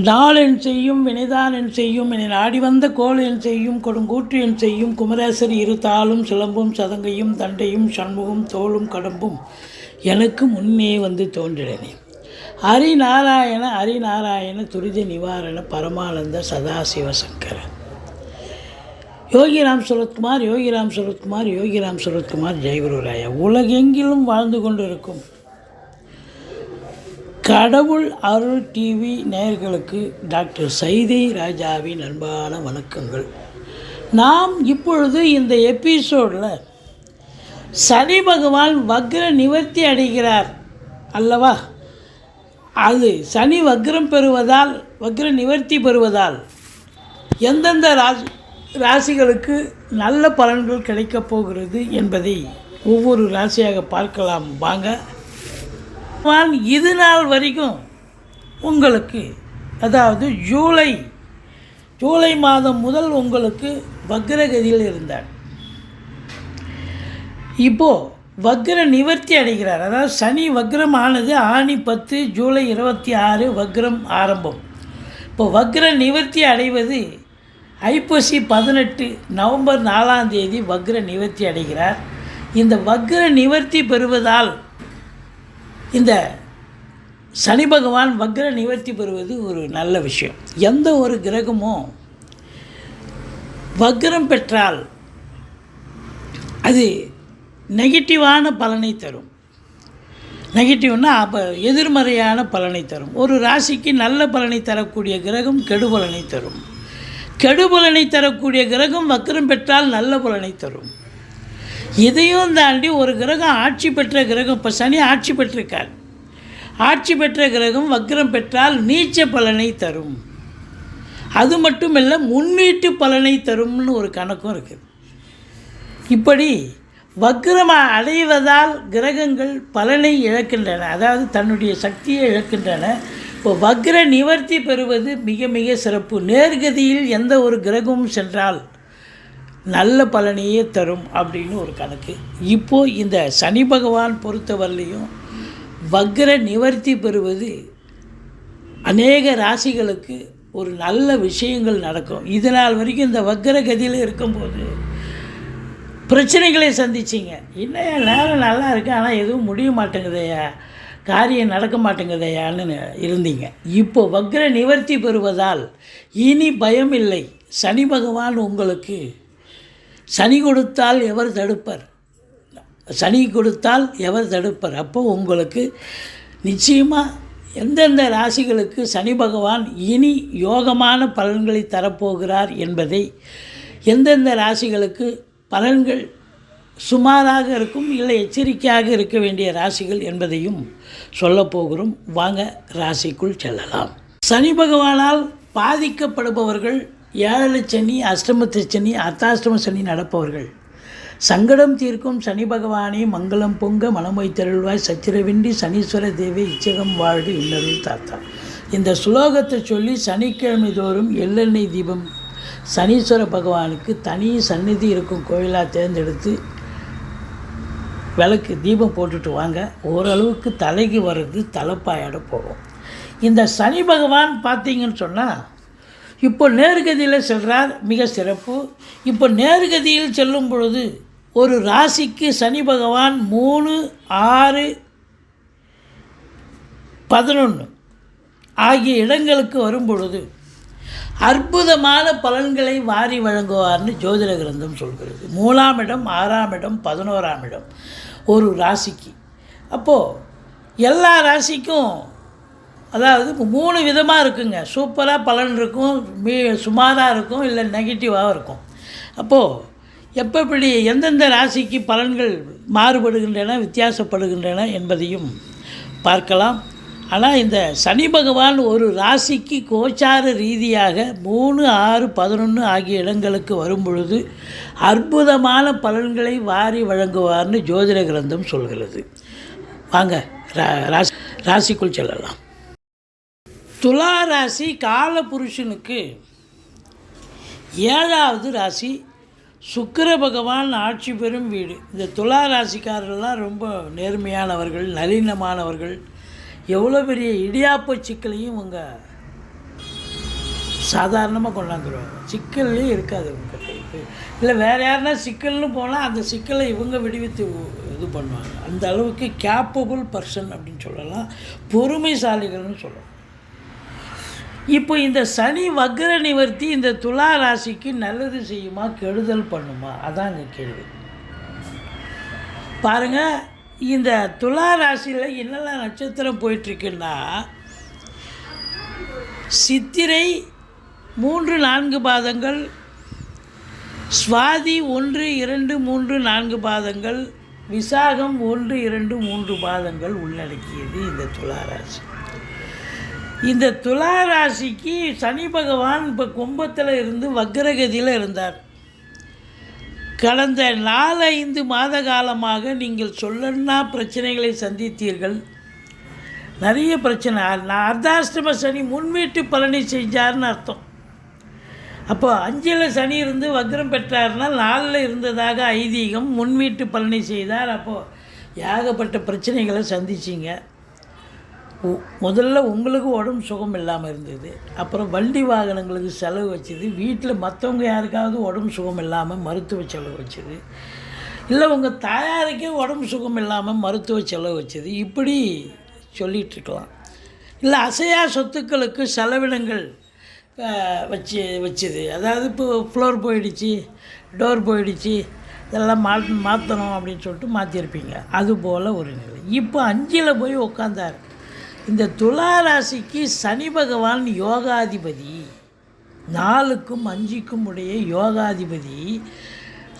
நாளென் செய்யும் வினைதான் என் செய்யும் என நாடி வந்த கோல் என் செய்யும் கொடுங்கூற்று என் செய்யும் குமரேசர் இரு தாளும் சிலம்பும் சதங்கையும் தண்டையும் சண்முகம் தோளும் கடம்பும் எனக்கு முன்னே வந்து தோன்றினேன் ஹரிநாராயண ஹரிநாராயண துரித நிவாரண பரமானந்த சதாசிவசங்கர யோகிராம் சுரத்குமார் யோகிராம் சுரத்குமார் யோகிராம் சுரத்குமார் ஜெயகுருராயா உலகெங்கிலும் வாழ்ந்து கொண்டிருக்கும் கடவுள் அருள் டிவி நேயர்களுக்கு டாக்டர் சைதை ராஜாவின் அன்பான வணக்கங்கள். நாம் இப்பொழுது இந்த எபிசோடில் சனி பகவான் வக்ர நிவர்த்தி அடைகிறார் அல்லவா? அது சனி வக்ரம் பெறுவதால் வக்ர நிவர்த்தி பெறுவதால் எந்தெந்த ராசி ராசிகளுக்கு நல்ல பலன்கள் கிடைக்கப் போகிறது என்பதை ஒவ்வொரு ராசியாக பார்க்கலாம். வாங்க வான் இது நாள் வரைக்கும் உங்களுக்கு அதாவது ஜூலை ஜூலை மாதம் முதல் உங்களுக்கு வக்ரகதியில் இருந்தார். இப்போது வக்ர நிவர்த்தி அடைகிறார். அதாவது சனி வக்ரம் ஆனது ஆணி பத்து ஜூலை இருபத்தி ஆறு வக்ரம் ஆரம்பம். இப்போ வக்ர நிவர்த்தி அடைவது ஐப்பசி பதினெட்டு நவம்பர் நாலாம் தேதி வக்ர நிவர்த்தி அடைகிறார். இந்த வக்ர நிவர்த்தி பெறுவதால் இந்த சனி பகவான் வக்ர நிவர்த்தி பெறுவது ஒரு நல்ல விஷயம். எந்த ஒரு கிரகமும் வக்ரம் பெற்றால் அது நெகட்டிவான பலனை தரும். நெகட்டிவ்னா அப்போ எதிர்மறையான பலனை தரும். ஒரு ராசிக்கு நல்ல பலனை தரக்கூடிய கிரகம் கெடுபலனை தரும். கெடுபலனை தரக்கூடிய கிரகம் வக்ரம் பெற்றால் நல்ல பலனை தரும். இதையும் தாண்டி ஒரு கிரகம் ஆட்சி பெற்ற கிரகம் இப்போ சனி ஆட்சி பெற்றிருக்கார். ஆட்சி பெற்ற கிரகம் வக்ரம் பெற்றால் நீச்ச பலனை தரும். அது மட்டுமல்ல முன்னீட்டு பலனை தரும்னு ஒரு கணக்கும் இருக்குது இப்படி வக்ரமாக அடைவதால் கிரகங்கள் பலனை இழக்கின்றன. அதாவது தன்னுடைய சக்தியை இழக்கின்றன. இப்போ வக்ர நிவர்த்தி பெறுவது மிக மிக சிறப்பு. நேர்கதியில் எந்த ஒரு கிரகமும் சென்றால் நல்ல பலனையே தரும் அப்படின்னு ஒரு கணக்கு. இப்போது இந்த சனி பகவான் பொறுத்தவரையிலையும் வக்ர நிவர்த்தி பெறுவது அநேக ராசிகளுக்கு ஒரு நல்ல விஷயங்கள் நடக்கும். இது நாள் வரைக்கும் இந்த வக்ர கதியில் இருக்கும்போது பிரச்சனைகளை சந்திச்சிங்க. என்னையா நேரம் நல்லா இருக்குது ஆனால் எதுவும் முடிய மாட்டேங்குதையா? காரியம் நடக்க மாட்டேங்குதையான்னு இருந்தீங்க. இப்போ வக்ர நிவர்த்தி பெறுவதால் இனி பயம் இல்லை சனி பகவான் உங்களுக்கு சனி கொடுத்தால் எவர் தடுப்பர்? சனி கொடுத்தால் எவர் தடுப்பர்? அப்போ உங்களுக்கு நிச்சயமாக எந்தெந்த ராசிகளுக்கு சனி பகவான் இனி யோகமான பலன்களை தரப்போகிறார் என்பதை எந்தெந்த ராசிகளுக்கு பலன்கள் சுமாராக இருக்கும் இல்லை எச்சரிக்கையாக இருக்க வேண்டிய ராசிகள் என்பதையும் சொல்லப்போகிறோம் வாங்க ராசிக்குள் செல்லலாம். சனி பகவானால் பாதிக்கப்படுபவர்கள் ஏழு சனி அஷ்டமத்து சனி அர்த்தாஷ்டம சனி நடப்பவர்கள். சங்கடம் தீர்க்கும் சனி பகவானே மங்களம் பொங்க மனமொய் தெருள்வாய் சச்சிரவின்றி சனீஸ்வர தேவி இச்சகம் வாழ்க இன்னருள் தாத்தா. இந்த சுலோகத்தை சொல்லி சனிக்கிழமை தோறும் எள்ளெண்ணெய் தீபம் சனீஸ்வர பகவானுக்கு தனி சந்நிதி இருக்கும் கோயிலாக தேர்ந்தெடுத்து விளக்கு தீபம் போட்டுட்டு வாங்க. ஓரளவுக்கு தலைக்கு வர்றது தலைப்பாயோட போகும். இந்த சனி பகவான் பார்த்தீங்கன்னு சொன்னால் இப்போ நேர்கதியில் செல்றார் மிக சிறப்பு. இப்போ நேர்கதியில் செல்லும் பொழுது ஒரு ராசிக்கு சனி பகவான் மூணு ஆறு பதினொன்று ஆகிய இடங்களுக்கு வரும் பொழுது அற்புதமான பலன்களை வாரி வழங்குவார்னு ஜோதிட கிரந்தம் சொல்கிறது. மூணாம் இடம் ஆறாம் இடம் பதினோராம் இடம் ஒரு ராசிக்கு. அப்போது எல்லா ராசிக்கும் அதாவது மூணு விதமாக இருக்குங்க. சூப்பராக பலன் இருக்கும் மீ சுமாராக இருக்கும் இல்லை நெகட்டிவாகவும் இருக்கும். அப்போது எப்போ இப்படி எந்தெந்த ராசிக்கு பலன்கள் மாறுபடுகின்றன வித்தியாசப்படுகின்றன என்பதையும் பார்க்கலாம். ஆனால் இந்த சனி பகவான் ஒரு ராசிக்கு கோச்சார ரீதியாக மூணு ஆறு பதினொன்று ஆகிய இடங்களுக்கு வரும் பொழுது அற்புதமான பலன்களை வாரி வழங்குவார்னு ஜோதிட கிரந்தம் சொல்கிறது. வாங்க ரா- ராசி ராசிக்குள் செல்லலாம். துலா ராசி காலபுருஷனுக்கு ஏழாவது ராசி சுக்கர பகவான் ஆட்சி பெறும் வீடு. இந்த துலா ராசிக்காரர்கள்லாம் ரொம்ப நேர்மையானவர்கள் நளினமானவர்கள். எவ்வளோ பெரிய இடியாப்ப சிக்கலையும் இவங்க சாதாரணமாக கொண்டாந்துருவாங்க. சிக்கல்லே இருக்காது இவங்க இல்லை வேறு யாருன்னா சிக்கல்னு போனால் அந்த சிக்கலை இவங்க விடுவித்து இது பண்ணுவாங்க. அந்த அளவுக்கு கேப்பபிள் பர்சன் அப்படின்னு சொல்லலாம். பொறுமைசாலிகள்னு சொல்லலாம். இப்போ இந்த சனி வக்ர நிவர்த்தி இந்த துலா ராசிக்கு நல்லது செய்யுமா கெடுதல் பண்ணுமா? அதான் கேள்வி. பாருங்க இந்த துலா ராசியில் என்னெல்லாம் நட்சத்திரம் போயிட்டுருக்குன்னா சித்திரை மூன்று நான்கு பாதங்கள் சுவாதி ஒன்று இரண்டு மூன்று நான்கு பாதங்கள் விசாகம் ஒன்று இரண்டு மூன்று பாதங்கள் உள்ளடக்கியது இந்த துளாராசி இந்த துலா ராசிக்கு சனி பகவான் இப்போ கும்பத்தில் இருந்து வக்ரகதியில் இருந்தார். கடந்த நாலஞ்சு மாத காலமாக நீங்கள் சொல்லன்னா பிரச்சனைகளை சந்தித்தீர்கள். நிறைய பிரச்சனை. நான் அர்த்தாஷ்டம சனி முன்வீட்டு பலனை செஞ்சார்னு அர்த்தம். அப்போ அஞ்சில் சனி இருந்து வக்ரம் பெற்றார்னா நாலில் இருந்ததாக ஐதீகம் முன்வீட்டு பலனை செய்தார். அப்போது ஏகப்பட்ட பிரச்சனைகளை சந்திச்சிங்க. முதல்ல உங்களுக்கு உடம்பு சுகம் இல்லாமல் இருந்தது. அப்புறம் வண்டி வாகனங்களுக்கு செலவு வச்சது. வீட்டில் மற்றவங்க யாருக்காவது உடம்பு சுகம் இல்லாமல் மருத்துவ செலவு வச்சது. இல்லை உங்கள் தாயாருக்கே உடம்பு சுகம் இல்லாமல் மருத்துவ செலவு வச்சது. இப்படி சொல்லிகிட்ருக்கலாம் இல்லை அசையா சொத்துக்களுக்கு செலவினங்கள் வச்சு வச்சுது. அதாவது இப்போ ஃப்ளோர் போயிடுச்சு டோர் போயிடுச்சு இதெல்லாம் மா மாற்றணும் அப்படின்னு சொல்லிட்டு மாற்றிருப்பீங்க அதுபோல் ஒரு நிலை. இப்போ அஞ்சில் போய் உக்காந்தார். இந்த துலா ராசிக்கு சனி பகவான் யோகாதிபதி. நாலுக்கும் அஞ்சுக்கும் உடைய யோகாதிபதி.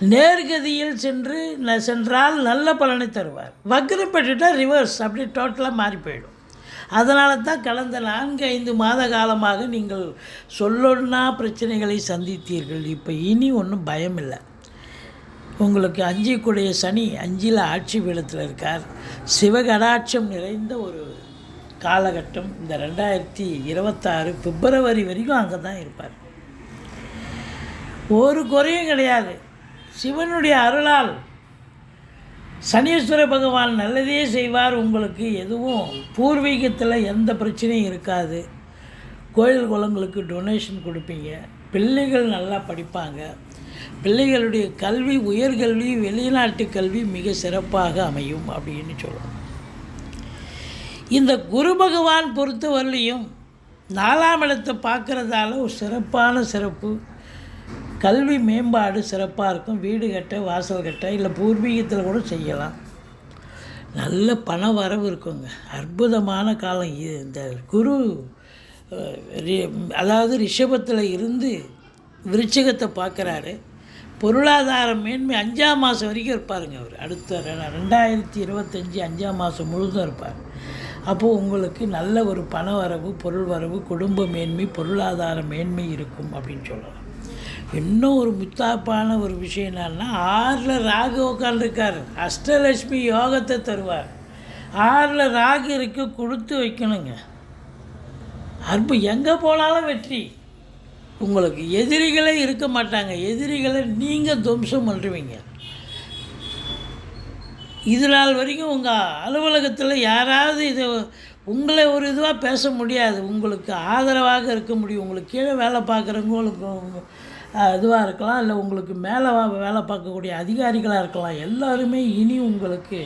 நேர்கதியில் சென்று ந- சென்றால் நல்ல பலனை தருவார். வக்ரம் பெற்றுட்டால் ரிவர்ஸ் அப்படி டோட்டலாக மாறி போயிடும். அதனால தான் கடந்த நான்கு ஐந்து மாத காலமாக நீங்கள் சொல்லொன்னா பிரச்சனைகளை சந்தித்தீர்கள். இப்போ இனி ஒன்றும் பயம் இல்லை. உங்களுக்கு அஞ்சிக்குடைய சனி அஞ்சில் ஆட்சி பீடத்தில் இருக்கார். சிவகடாட்சம் நிறைந்த ஒரு காலகட்டம் இந்த ரெண்டாயிரத்தி இருபத்தாறு பிப்ரவரி வரைக்கும் அங்கே தான் இருப்பார். ஒரு குறையும் கிடையாது. சிவனுடைய அருளால் சனீஸ்வர பகவான் நல்லதே செய்வார். உங்களுக்கு எதுவும் பூர்வீகத்தில் எந்த பிரச்சனையும் இருக்காது. கோயில் குளங்களுக்கு டொனேஷன் கொடுப்பீங்க. பிள்ளைகள் நல்லா படிப்பாங்க. பிள்ளைகளுடைய கல்வி உயர்கல்வி வெளிநாட்டு கல்வி மிக சிறப்பாக அமையும் அப்படின்னு சொல்லணும் இந்த குரு பகவான் பொறுத்தவரையிலையும் நாலாம் இடத்தை பார்க்குறதால ஒரு சிறப்பான சிறப்பு. கல்வி மேம்பாடு சிறப்பாக இருக்கும். வீடு கட்ட வாசல் கட்ட இல்லை பூர்வீகத்தில் கூட செய்யலாம். நல்ல பண வரவு இருக்குங்க. அற்புதமான காலம் இந்த குரு ரி- அதாவது ரிஷபத்தில் இருந்து விருச்சகத்தை பார்க்குறாரு. பொருளாதார மேன்மை அஞ்சாம் மாதம் வரைக்கும் இருப்பாருங்க அவர். அடுத்த ரெண்டாயிரத்தி இருபத்தஞ்சி அஞ்சாம் மாதம் முழுதும் இருப்பார். அப்போது உங்களுக்கு நல்ல ஒரு பண வரவு பொருள் வரவு குடும்ப மேன்மை பொருளாதார மேன்மை இருக்கும் அப்படின்னு சொல்லலாம். இன்னும் ஒரு முத்தாப்பான ஒரு விஷயம் என்னன்னா ஆறில் ராகு உட்காந்துருக்கார் அஷ்டலட்சுமி யோகத்தை தருவார். ஆறில் ராகு இருக்கு கொடுத்து வைக்கணுங்க. அற்பு எங்கே போனாலும் வெற்றி. உங்களுக்கு எதிரிகளே இருக்க மாட்டாங்க. எதிரிகளை நீங்கள் துவம்சம் பண்ணுவீங்க இது நாள் வரைக்கும் உங்கள் அலுவலகத்தில் யாராவது இதை உங்களை ஒரு இதுவாக பேச முடியாது. உங்களுக்கு ஆதரவாக இருக்க முடியும். உங்களுக்கு கீழே வேலை பார்க்குறவங்களுக்கு இதுவாக இருக்கலாம். இல்லை உங்களுக்கு மேலே வேலை பார்க்கக்கூடிய அதிகாரிகளாக இருக்கலாம். எல்லாருமே இனி உங்களுக்கு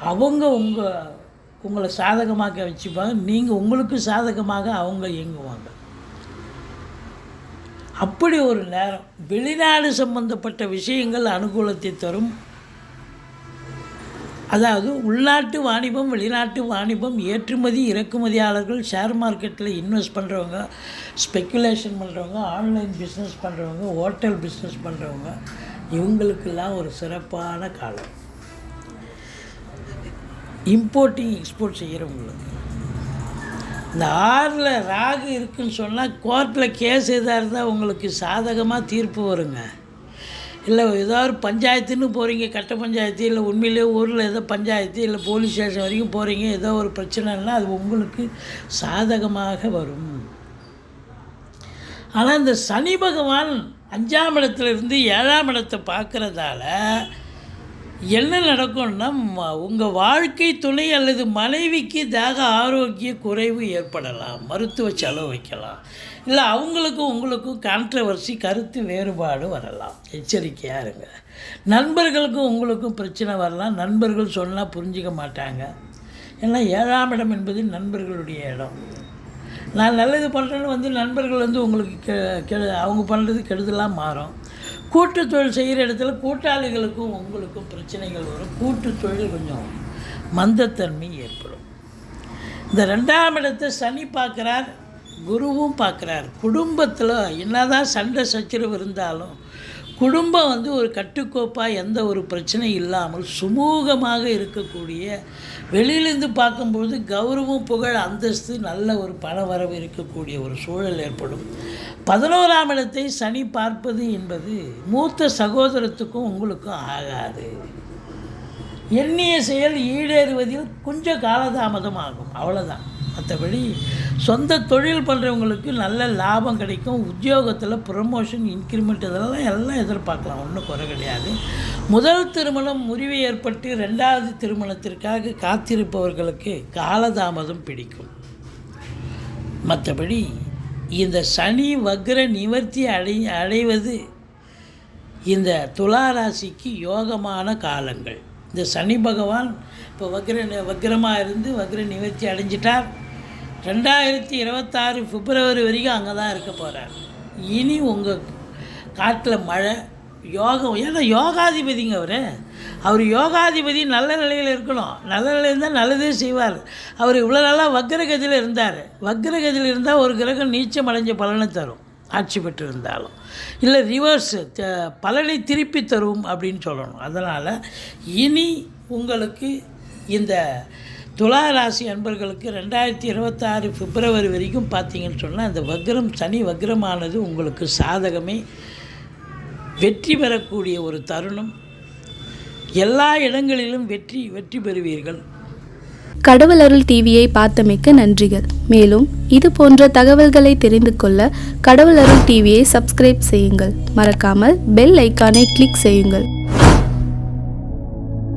அவங்க உங்கள் உங்களை சாதகமாக வச்சுப்பாங்க. நீங்கள் உங்களுக்கு சாதகமாக அவங்க இயங்குவாங்க. அப்படி ஒரு நேரம். வெளிநாடு சம்பந்தப்பட்ட விஷயங்கள் அனுகூலத்தை தரும். அதாவது உள்நாட்டு வாணிபம் வெளிநாட்டு வாணிபம் ஏற்றுமதி இறக்குமதியாளர்கள் ஷேர் மார்க்கெட்டில் இன்வெஸ்ட் பண்ணுறவங்க ஸ்பெக்குலேஷன் பண்ணுறவங்க ஆன்லைன் பிஸ்னஸ் பண்ணுறவங்க ஹோட்டல் பிஸ்னஸ் பண்ணுறவங்க இவங்களுக்கெல்லாம் ஒரு சிறப்பான காலம். இம்போர்ட்டிங் எக்ஸ்போர்ட் செய்கிறவங்களுக்கு இந்த ஆறில் ராகு இருக்குன்னு சொன்னால் கோர்ட்டில் கேஸ் எதாக இருந்தால் உங்களுக்கு சாதகமாக தீர்ப்பு வருங்க. இல்லை ஏதோ ஒரு பஞ்சாயத்துன்னு போகிறீங்க கட்ட பஞ்சாயத்து இல்லை உண்மையிலே ஊரில் ஏதோ பஞ்சாயத்து இல்லை போலீஸ் ஸ்டேஷன் வரைக்கும் போகிறீங்க ஏதோ ஒரு பிரச்சனைன்னா அது உங்களுக்கு சாதகமாக வரும். ஆனால் இந்த சனி பகவான் அஞ்சாம் இடத்துல இருந்து ஏழாம் இடத்தை பார்க்குறதால என்ன நடக்கும்னா உங்கள் வாழ்க்கை துணை அல்லது மனைவிக்கு தேக ஆரோக்கிய குறைவு ஏற்படலாம் மருத்துவ செலவு வைக்கலாம். இல்லை அவங்களுக்கும் உங்களுக்கும் கான்ட்ரவர்சி கருத்து வேறுபாடு வரலாம். எச்சரிக்கையாக இருங்க. நண்பர்களுக்கும் உங்களுக்கும் பிரச்சனை வரலாம். நண்பர்கள் சொன்னால் புரிஞ்சிக்க மாட்டாங்க. ஏன்னா ஏழாம் இடம் என்பது நண்பர்களுடைய இடம். நான் நல்லது பண்ணுறேன்னு வந்து நண்பர்கள் வந்து உங்களுக்கு கெ கெடு அவங்க பண்ணுறது கெடுதலாக மாறும். கூட்டு தொழில் செய்கிற இடத்துல கூட்டாளிகளுக்கும் உங்களுக்கும் பிரச்சனைகள் வரும். கூட்டு தொழில் கொஞ்சம் மந்தத்தன்மை ஏற்படும். இந்த ரெண்டாம் இடத்தை சனி பார்க்குறார். குருவும் பார்க்குறார். குடும்பத்தில் என்னதான் சண்டை சச்சரவு இருந்தாலும் குடும்பம் வந்து ஒரு கட்டுக்கோப்பாக எந்த ஒரு பிரச்சனையும் இல்லாமல் சுமூகமாக இருக்கக்கூடிய வெளியிலேருந்து பார்க்கும்பொழுது கௌரவம் புகழ் அந்தஸ்து நல்ல ஒரு பண வரவு இருக்கக்கூடிய ஒரு சூழல் ஏற்படும். பதினோராம் இடத்தை சனி பார்ப்பது என்பது மூத்த சகோதரத்துக்கும் உங்களுக்கும் ஆகாது. எண்ணிய செயல் ஈடேறுவதில் கொஞ்சம் காலதாமதம் ஆகும். அவ்வளோதான் மற்றபடி சொந்த தொழில் பண்ணுறவங்களுக்கு நல்ல லாபம் கிடைக்கும். உத்தியோகத்தில் ப்ரமோஷன் இன்க்ரிமெண்ட் இதெல்லாம் எல்லாம் எதிர்பார்க்கலாம். ஒன்றும் குறை கிடையாது. முதல் திருமணம் முறிவு ஏற்பட்டு ரெண்டாவது திருமணத்திற்காக காத்திருப்பவர்களுக்கு காலதாமதம் பிடிக்கும். மற்றபடி இந்த சனி வக்ர நிவர்த்தி அடை அடைவது இந்த துலா ராசிக்கு யோகமான காலங்கள். இந்த சனி பகவான் இப்போ வக்ர வக்ரமாக இருந்து வக்ர நிவர்த்தி அடைஞ்சிட்டார். ரெண்டாயிரத்தி இருபத்தாறு பிப்ரவரி வரைக்கும் அங்கே தான் இருக்க போகிறார் இனி உங்கள் காட்டில் மழை யோகம் ஏன்னா யோகாதிபதிங்க அவர். அவர் யோகாதிபதி நல்ல நிலையில் இருக்கணும். நல்ல நிலையில் இருந்தால் நல்லதே செய்வார். அவர் இவ்வளோ நாளாக வக்ரகதியில் இருந்தார். வக்ரகதியில் இருந்தால் ஒரு கிரகம் நீச்சம் அடைஞ்ச பலனை தரும். ஆட்சி பெற்று இருந்தாலும் இல்லை ரிவர்ஸ் பலனை திருப்பி தரும் அப்படின்னு சொல்லணும். அதனால் இனி உங்களுக்கு இந்த துலா ராசி அன்பர்களுக்கு ரெண்டாயிரத்தி இருபத்தாறு பிப்ரவரி வரைக்கும் பார்த்தீங்கன்னு சொன்னால் அந்த வக்ரம் சனி வக்ரமானது உங்களுக்கு சாதகமே. வெற்றி பெறக்கூடிய ஒரு தருணம். எல்லா இடங்களிலும் வெற்றி வெற்றி பெறுவீர்கள். கடவுள் அருள் டிவியை பார்த்தமைக்கு நன்றிகள். மேலும் இது போன்ற தகவல்களை தெரிந்து கொள்ள கடவுள் அருள் டிவியை சப்ஸ்கிரைப் செய்யுங்கள். மறக்காமல் பெல் ஐக்கானை கிளிக் செய்யுங்கள்.